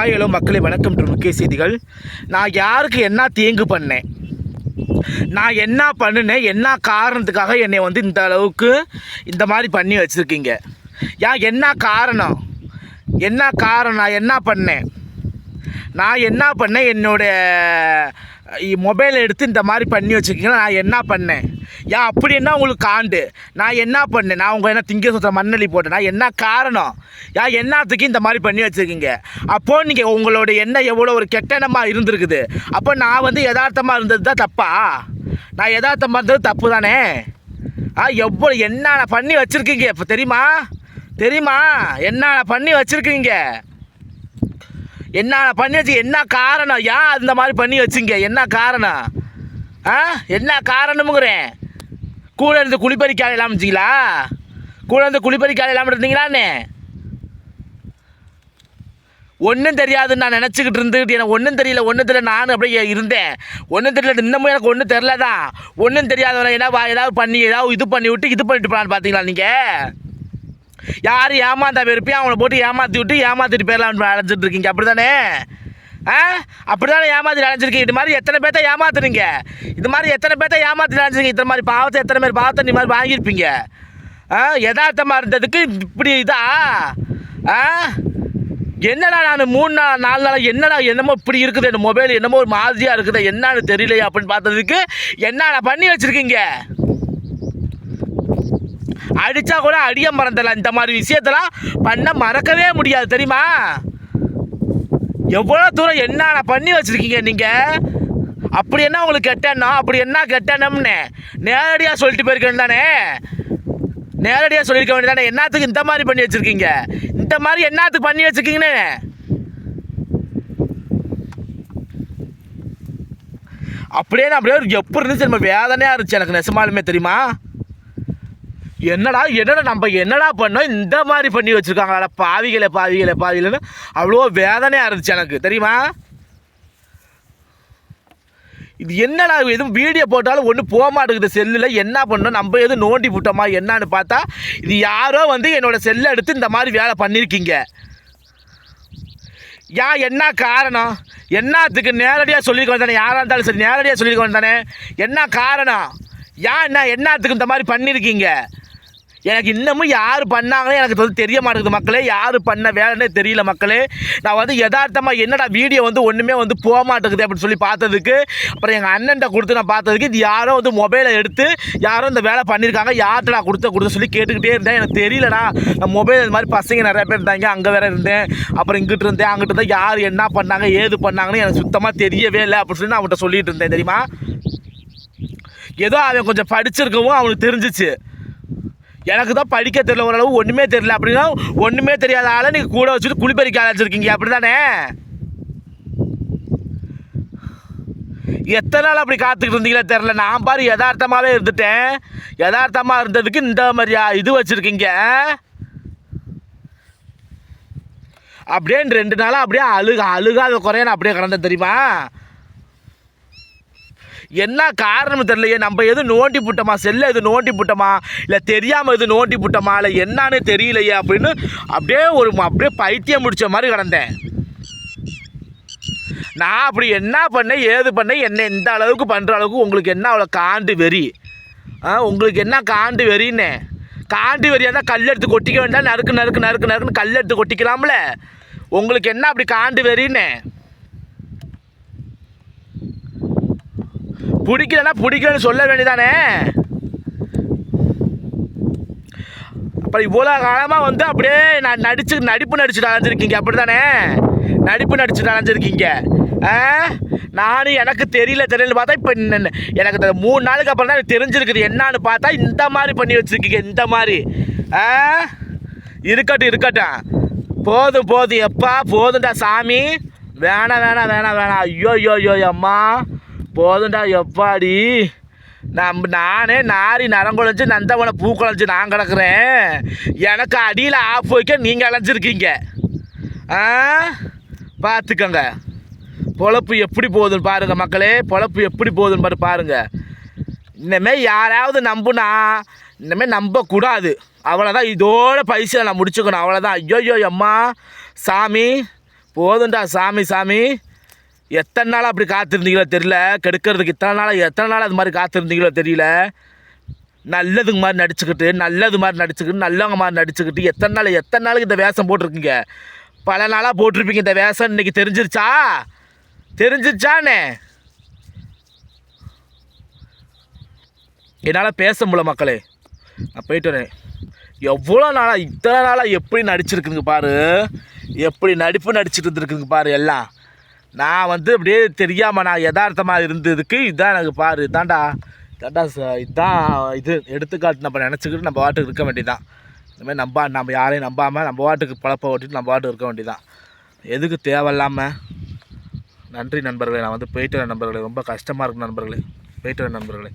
Hi hello மக்களை வணக்கம் முக்கிய செய்திகள். நான் யாருக்கு என்ன தீங்கு பண்ணேன்? நான் என்ன பண்ணினேன்? என்ன காரணத்துக்காக என்னை வந்து இந்த அளவுக்கு இந்த மாதிரி பண்ணி வச்சுருக்கீங்க? ஏன் என்ன காரணம்? என்ன காரணம்? நான் என்ன பண்ணேன்? நான் என்ன பண்ணேன்? என்னோட மொபைலை எடுத்து இந்த மாதிரி பண்ணி வச்சுருக்கீங்களா நான் என்ன பண்ணேன்? ஏன் அப்படி என்ன உங்களுக்கு காண்டு நான் என்ன பண்ணேன்? நான் உங்கள் என்ன திங்க சுற்ற மண்ணலி போட்டேன். நான் என்ன காரணம்? ஏன் என்னத்துக்கு இந்த மாதிரி பண்ணி வச்சுருக்கீங்க? அப்போது நீங்கள் உங்களோட எண்ணம் எவ்வளோ ஒரு கெட்டனமாக இருந்திருக்குது. அப்போ நான் வந்து யதார்த்தமாக இருந்தது தான் தப்பா? நான் யதார்த்தமாக இருந்தது தப்பு தானே? ஆ எவ்வளோ என்ன பண்ணி வச்சுருக்கீங்க? இப்போ தெரியுமா? தெரியுமா? என்ன பண்ணி வச்சுருக்கீங்க? என்ன பண்ணி வச்சு என்ன காரணம்? ஏன் அந்த மாதிரி பண்ணி வச்சுங்க? என்ன காரணம்? ஆ? என்ன காரணமுங்கிறேன். கூட இருந்து குளிப்பறிக்காக இல்லாமல் இருந்தீங்களா கூட இருந்து குளிப்பறிக்காக இல்லாமல் இருந்தீங்களான்னு? ஒன்றும் தெரியாதுன்னு நான் நினச்சிக்கிட்டு இருந்துக்கிட்டு எனக்கு ஒன்றும் தெரியல ஒன்றும் தெரியல நானும் அப்படியே இருந்தேன். ஒன்றும் தெரியல இன்னமும் எனக்கு ஒன்றும் தெரில தான் ஒன்றும் தெரியாதவன என்ன வா- ஏதாவது பண்ணி ஏதாவது இது பண்ணி விட்டு இது பண்ணிட்டு போகலான்னு பார்த்தீங்களா நீங்கள் யார் ஏமாந்தா வெறுப்பி அவங்கள போட்டு ஏமாற்றி விட்டு ஏமாத்திட்டு போயிடலாம்னு அழைச்சிட்டு இருக்கீங்க. அப்படி தானே ஆ? அப்படி தானே ஏமாத்தி அழைஞ்சிருக்கீங்க இது மாதிரி எத்தனை பேர்த்த ஏமாத்துறீங்க இது மாதிரி எத்தனை பேர்த்த ஏமாத்தி அழைஞ்சிருக்கீங்க இத்தனை மாதிரி பாவத்தை எத்தனை பேர் பாவத்தை நீ மாதிரி வாங்கியிருப்பீங்க? ஆ? யதார்த்தமாக இருந்ததுக்கு இப்படி இதா? ஆ? என்னடா நான் மூணு நாள் நாலு நாள் என்னடா என்னமோ இப்படி இருக்குது? இந்த மொபைல் என்னமோ ஒரு மாதிரியாக இருக்குது? என்னன்னு தெரியலையே அப்படின்னு பார்த்ததுக்கு என்னடா பண்ணி வச்சுருக்கீங்க? அடித்தா கூட அடிய மறந்துடலாம். இந்த மாதிரி விஷயத்தெல்லாம் பண்ண மறக்கவே முடியாது தெரியுமா? எவ்வளோ தூரம் என்னென்ன பண்ணி வச்சுருக்கீங்க நீங்கள் அப்படி என்ன உங்களுக்கு கெட்டணும் அப்படி என்ன கெட்டணும்னு நேரடியாக சொல்லிட்டு போயிருக்கேன் தானே? நேரடியாக சொல்லியிருக்க வேண்டியதானே என்னத்துக்கு இந்த மாதிரி பண்ணி வச்சுருக்கீங்க? இந்த மாதிரி என்னத்துக்கு பண்ணி வச்சுருக்கீங்கன்னு? அப்படியே நான் அப்படியே ஒரு எப்படி இருந்துச்சு? நம்ம வேதனையாக இருந்துச்சு எனக்கு நெசமாலுமே தெரியுமா? என்னடா என்னடா நம்ம என்னடா பண்ணோம்? இந்த மாதிரி பண்ணி வச்சுருக்காங்களா பாவிகளை பாவிகளை பாவிகளைன்னு அவ்வளோ வேதனையாக இருந்துச்சு எனக்கு. தெரியுமா? இது என்னடா எதுவும் வீடியோ போட்டாலும் ஒன்றும் போக மாட்டேங்குது. செல்லில் என்ன பண்ணோம்? நம்ம எதுவும் நோண்டி விட்டோமா என்னன்னு பார்த்தா இது யாரோ வந்து என்னோடய செல்லை எடுத்து இந்த மாதிரி வேலை பண்ணியிருக்கீங்க ஏன் என்ன காரணம்? என்னத்துக்கு நேரடியாக சொல்லியிருக்க வேண்டானே யாராக இருந்தாலும் சரி நேரடியாக சொல்லியிருக்க வேண்டானே என்ன காரணம்? ஏன் என்ன என்னத்துக்கு இந்த மாதிரி பண்ணியிருக்கீங்க எனக்கு இன்னமும் யார் பண்ணாங்களே எனக்கு வந்து தெரிய மாட்டேங்குது மக்களே. யார் பண்ண வேலைன்னே தெரியல மக்களே. நான் வந்து யதார்த்தமாக என்னடா வீடியோ வந்து ஒன்றுமே வந்து போக மாட்டேங்குது அப்படின்னு சொல்லி பார்த்ததுக்கு அப்புறம் எங்கள் அண்ணன்ட்ட கொடுத்து நான் பார்த்ததுக்கு இது யாரோ வந்து மொபைலை எடுத்து யாரோ இந்த வேலை பண்ணியிருக்காங்க யார்கிட்ட கொடுத்த கொடுத்த சொல்லி கேட்டுக்கிட்டே இருந்தேன். எனக்கு தெரியலடா. நான் மொபைல் இது மாதிரி பசங்க நிறைய பேர் இருந்தாங்க அங்கே வேற இருந்தேன். அப்புறம் இங்கிட்டு இருந்தேன் அங்கிட்டு இருந்தால் யார் என்ன பண்ணாங்க ஏது பண்ணாங்கன்னு எனக்கு சுத்தமாக தெரியவே இல்லை அப்படின்னு சொல்லி நான் அவன்கிட்ட சொல்லிட்டு இருந்தேன் தெரியுமா? ஏதோ அவன் கொஞ்சம் படிச்சிருக்கவும் அவனுக்கு தெரிஞ்சிச்சு. எனக்கு தான் படிக்க தெரியல ஓரளவு ஒன்றுமே தெரியல. அப்படின்னா ஒன்றுமே தெரியாத ஆளை நீங்கள் கூட வச்சுட்டு குளிப்பறிக்க அழைச்சிருக்கீங்க அப்படி தானே எத்தனை நாள் அப்படி காத்துக்கிட்டு இருந்தீங்களே தெரில நான் பாரு யதார்த்தமாகவே இருந்துட்டேன். யதார்த்தமாக இருந்ததுக்கு இந்த மாதிரியா இது வச்சுருக்கீங்க. அப்படியே ரெண்டு நாளாக அப்படியே அழுக அழுகாத குறைய நான் அப்படியே கிடந்தேன் தெரியுமா? என்ன காரணம் தெரியலையே. நம்ம எது நோண்டி புட்டமா? செல்ல எது நோண்டி புட்டமா? இல்லை தெரியாமல் எது நோண்டி புட்டமா? இல்லை என்னன்னு தெரியலையே அப்படின்னு அப்படியே ஒரு அப்படியே பைத்தியம் முடிச்ச மாதிரி கிடந்தேன். நான் அப்படி என்ன பண்ணேன் ஏது பண்ணேன் என்ன எந்த அளவுக்கு பண்ணுற அளவுக்கு உங்களுக்கு என்ன அவ்வளோ காண்டு வெறி? ஆ உங்களுக்கு என்ன காண்டு வெறின்னு? காண்டு வெறியாக தான் கல் எடுத்து கொட்டிக்க வேண்டாம். நறுக்கு நறுக்கு நறுக்கு நறுக்குன்னு கல் எடுத்து கொட்டிக்கலாம்ல. உங்களுக்கு என்ன அப்படி காண்டு வெறின்னு? பிடிக்கலன்னா பிடிக்கலன்னு சொல்ல வேண்டியதானே? அப்புறம் இவ்வளோ காலமாக வந்து அப்படியே நான் நடிச்சு நடிப்பு நடிச்சுட்டு அலைஞ்சிருக்கீங்க அப்படி தானே நடிப்பு நடிச்சுட்டு அலைஞ்சிருக்கீங்க. ஆ? நானும் எனக்கு தெரியல தெரியல பார்த்தா இப்போ எனக்கு மூணு நாளுக்கு அப்புறம் தான் எனக்கு தெரிஞ்சிருக்குது என்னான்னு பார்த்தா இந்த மாதிரி பண்ணி வச்சுருக்கீங்க இந்த மாதிரி. ஆ? இருக்கட்டும் இருக்கட்டும். போதும் போதும் எப்பா போதும்டா சாமி. வேணாம் வேணாம் வேணாம் வேணாம். ஐயோ ஐயோ ஐயோ அம்மா. போதும்டா எப்பாடி நம் நானே நாரி நரங்குழஞ்சி நந்தவனை பூ குழஞ்சி நான் கிடக்குறேன். எனக்கு அடியில் ஆஃப் வைக்க நீங்கள் அலைஞ்சிருக்கீங்க. ஆ? பார்த்துக்கங்க பொழப்பு எப்படி போகுதுன்னு பாருங்கள் மக்களே பொழப்பு எப்படி போகுதுன்னு பாரு பாருங்கள் இனிமேல் யாராவது நம்புனா இனிமேல் நம்பக்கூடாது. அவ்வளோதான் இதோட பைசா நான் முடிச்சுக்கணும். அவ்வளோதான் ஐயோ அம்மா. சாமி போதும்டா சாமி சாமி. எத்தனை நாள் அப்படி காத்திருந்தீங்களோ தெரியல? கெடுக்கிறதுக்கு இத்தனை நாள் எத்தனை நாள் அது மாதிரி காத்திருந்தீங்களோ தெரியல? நல்லதுங்க மாதிரி நடிச்சுக்கிட்டு நல்லது மாதிரி நடிச்சுக்கிட்டு நல்லவங்க மாதிரி நடிச்சுக்கிட்டு எத்தனை நாள் எத்தனை நாளுக்கு இந்த வேஷம் போட்டிருக்கீங்க? பல நாளாக போட்டிருப்பீங்க இந்த வேஷம் இன்னைக்கு தெரிஞ்சிருச்சா? தெரிஞ்சிருச்சானே? என்னால் பேச முடியல மக்களே. நான் போயிட்டு வரேன். எவ்வளோ நாளாக இத்தனை நாளாக எப்படி நடிச்சிருக்குங்க பாரு. எப்படி நடிப்பு நடிச்சிட்டு இருந்துருக்குங்க பாரு எல்லாம். நான் வந்து அப்படியே தெரியாமல் நான் யதார்த்தமாக இருந்ததுக்கு இதான் எனக்கு பாரு. இதான்டா இதாண்டா ச- இதான் இது. எடுத்துக்காட்டு நம்ம நினச்சிக்கிட்டு நம்ம பாட்டுக்கு இருக்க வேண்டியதான் இந்தமாதிரி நம்ப நம்ம யாரையும் நம்பாமல் நம்ம பாட்டுக்கு பழப்ப ஓட்டிட்டு நம்ம பாட்டுக்கு இருக்க வேண்டியதான் எதுக்கு தேவையில்லாமல் நன்றி நண்பர்களே நான் வந்து போயிட்டு நண்பர்களே. ரொம்ப கஷ்டமாக இருக்கும் நண்பர்களே. போயிட்டு நண்பர்களே.